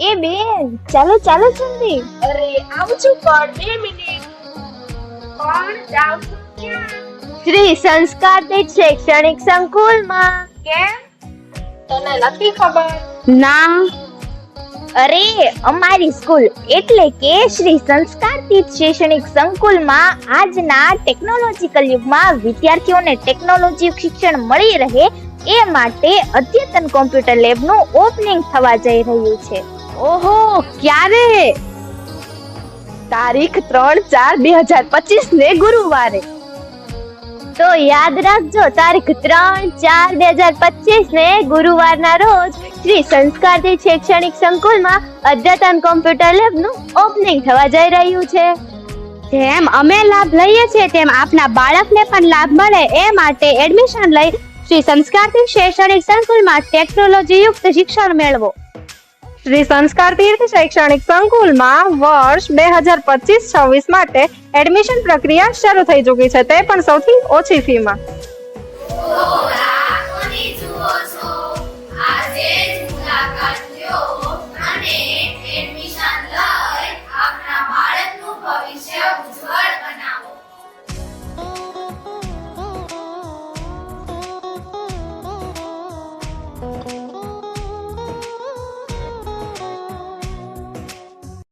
એ બેન ચાલો ચાલો જલ્દી. અરે આવું છું પણ બે મિનિટ. પણ જાઉં છું ક્યાં? શ્રી સંસ્કાર દીઠ શૈક્ષણિક સંકુલમાં. કેમ? તને નથી ખબર? ના. અરે અમારી સ્કૂલ એટલે કે શ્રી સંસ્કાર શૈક્ષણિક સંકુલમાં આજના ટેકનોલોજીકલ યુગમાં વિદ્યાર્થીઓને ટેકનોલોજી શિક્ષણ મળી રહે એ માટે અદ્યતન કોમ્પ્યુટર લેબનું ઓપનિંગ થવા જઈ રહ્યું છે. ઓહો, ક્યારે? તારીખ ત્રણ ચાર બે હજાર પચીસ ને ગુરુવારે. તો યાદ રાખજો, તારીખ ત્રણ ચાર બે હજાર પચીસ ને ગુરુવારના રોજ શ્રી સંસ્કાર તીર્થ શૈક્ષણિક સંકુલમાં અદ્યતન કોમ્પ્યુટર લેબનું ઓપનિંગ થવા જઈ રહ્યું છે. જેમ અમે લાભ લઈએ છીએ, તેમ આપના બાળકને પણ લાભ મળે એ માટે એડમિશન લઈ શ્રી સંસ્કારથી શૈક્ષણિક સંકુલમાં ટેકનોલોજી યુક્ત શિક્ષણ મેળવો. શ્રી સંસ્કાર તીર્થ શૈક્ષણિક સંકુલમાં વર્ષ બે હજાર પચીસ છવ્વીસ માટે એડમિશન પ્રક્રિયા શરૂ થઈ ચૂકી છે. તે પણ સૌથી ઓછી ફીમાં